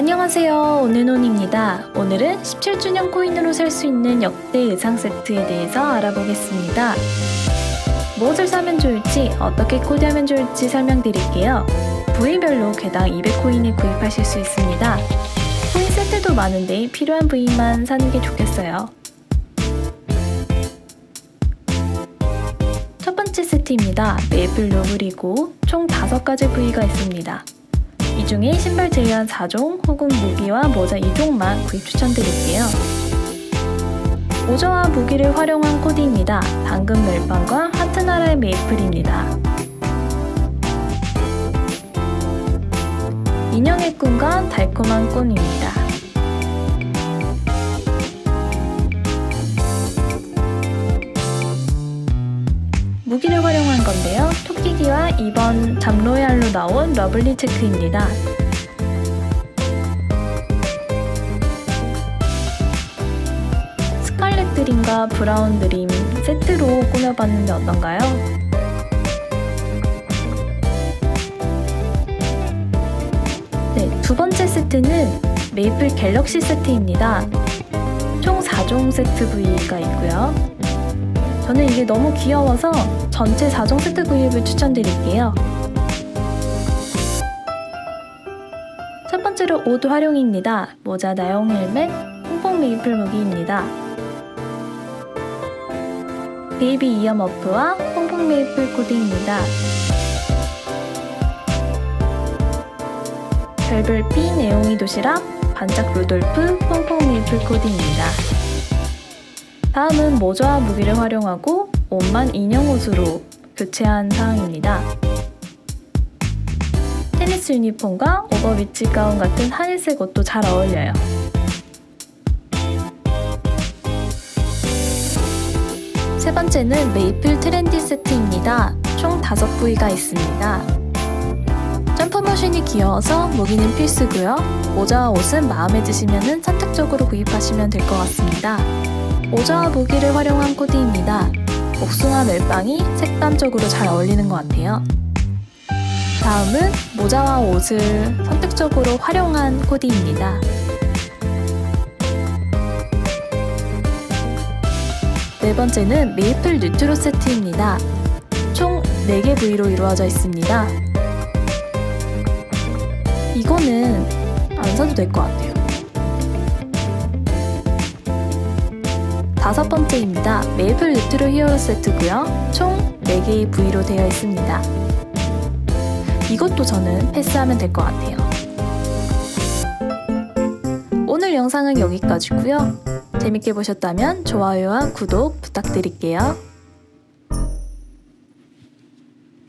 안녕하세요. 오늘논입니다. 오늘은 17주년 코인으로 살 수 있는 역대 의상 세트에 대해서 알아보겠습니다. 무엇을 사면 좋을지, 어떻게 코디하면 좋을지 설명드릴게요. 부위별로 개당 200코인을 구입하실 수 있습니다. 코인 세트도 많은데 필요한 부위만 사는 게 좋겠어요. 첫 번째 세트입니다. 메이플 노블이고 총 5가지 부위가 있습니다. 이 중에 신발 제외한 4종 혹은 무기와 모자 2종만 구입 추천드릴게요. 모자와 무기를 활용한 코디입니다. 당근 멜빵과 하트나라의 메이플입니다. 인형의 꿈과 달콤한 꿈입니다. 무기를 활용한 건데요. 토끼기와 이번 잡로얄로 나온 러블리 체크입니다. 스칼렛 드림과 브라운 드림 세트로 꾸며봤는데 어떤가요? 네, 두 번째 세트는 메이플 갤럭시 세트입니다. 총 4종 세트 부위가 있고요. 저는 이게 너무 귀여워서 전체 4종 세트 구입을 추천드릴게요. 첫 번째로 옷 활용입니다. 모자 나용 헬멧, 퐁퐁 메이플 무기입니다. 베이비 이어 머프와 퐁퐁 메이플 코디입니다. 별별빛 내용이 도시락, 반짝 루돌프, 퐁퐁 메이플 코디입니다. 다음은 모자와 무기를 활용하고 옷만 인형 옷으로 교체한 사항입니다. 테니스 유니폼과 오버위치 가운 같은 하늘색 옷도 잘 어울려요. 세 번째는 메이플 트렌디 세트입니다. 총 5부위가 있습니다. 점프머신이 귀여워서 무기는 필수고요. 모자와 옷은 마음에 드시면 선택적으로 구입하시면 될 것 같습니다. 모자와 무기를 활용한 코디입니다. 복숭아 멜빵이 색감적으로 잘 어울리는 것 같아요. 다음은 모자와 옷을 선택적으로 활용한 코디입니다. 네 번째는 메이플 뉴트로 세트입니다. 총 4개 부위로 이루어져 있습니다. 이거는 안 사도 될 것 같아요. 다섯 번째입니다. 메이플 뉴트로 히어로 세트고요. 총 4개의 부위로 되어 있습니다. 이것도 저는 패스하면 될 것 같아요. 오늘 영상은 여기까지고요. 재밌게 보셨다면 좋아요와 구독 부탁드릴게요.